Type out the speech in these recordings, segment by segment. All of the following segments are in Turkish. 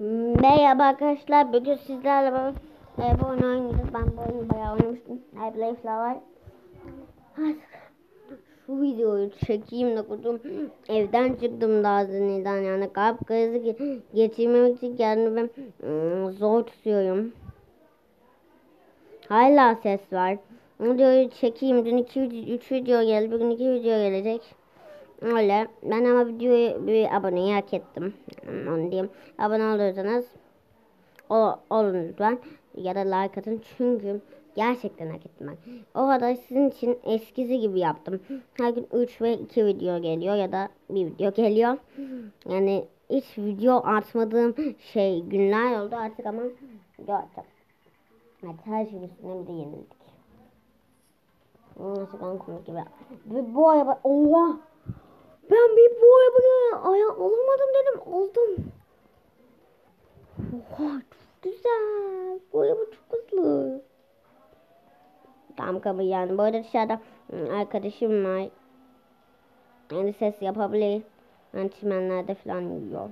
Merhaba arkadaşlar. Bugün sizlerle beraber e, bu oyunu oynayacağız. Ben bu oyunu bayağı oynamıştım. Flower. Artık şu videoyu çekeyim de kudum. Evden çıktım daha zeniden yani kalp krizi ge- geçirmemek için kendimi ım, zor tutuyorum. Hala ses var. Videoyu çekeyim. Dün 2 3 video geldi. Bugün 2 video gelecek. Öyle. Ben ama videoyu bir aboneyi hak ettim. Onu diyeyim. Abone olursanız o, olun lütfen. Ya da like atın. Çünkü gerçekten hak ettim ben. O kadar sizin için eskisi gibi yaptım. Her gün 3 ve 2 video geliyor ya da bir video geliyor. Yani hiç video atmadığım şey günler oldu artık ama video atacağım. Evet her şey üstüne bir de yenildik. Nasıl komik gibi. Ve bu araba oha ben bir bu arabayı alamadım dedim aldım. Oha çok güzel. Bu araba çok hızlı. Tam kabul yani. Bu arada dışarıda ım, arkadaşım var. Yani ses yapabilir. Yani çimenlerde falan yiyor.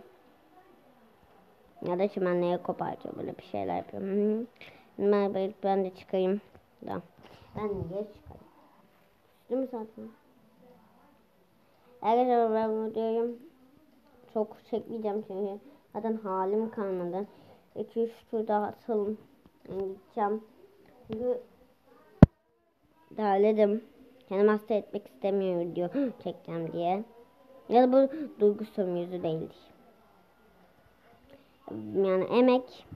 Ya da çimenleri kopartıyor. Böyle bir şeyler yapıyor. Hı -hı. Ben, de çıkayım. Da. Ben geç çıkayım. Değil mi zaten? Arkadaşlar ben diyorum. Çok çekmeyeceğim çünkü zaten halim kalmadı. 2-3 tur daha atalım. Gideceğim. Çünkü derledim. Kendimi hasta etmek istemiyor video çekeceğim diye. Ya da bu duygu sömürüsü değil. Yani emek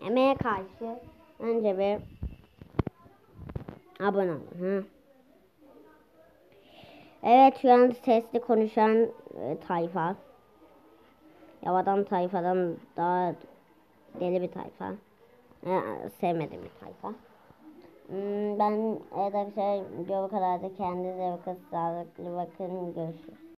emeğe karşı önce bir abone olun. Ha? Evet şu an sesli konuşan e, tayfa. Yavadan tayfadan daha deli bir tayfa. E, sevmediğim bir tayfa. Hmm, ben evet arkadaşlar video bu kadardı. Kendinize bakın. Sağlıklı bakın. Görüşürüz.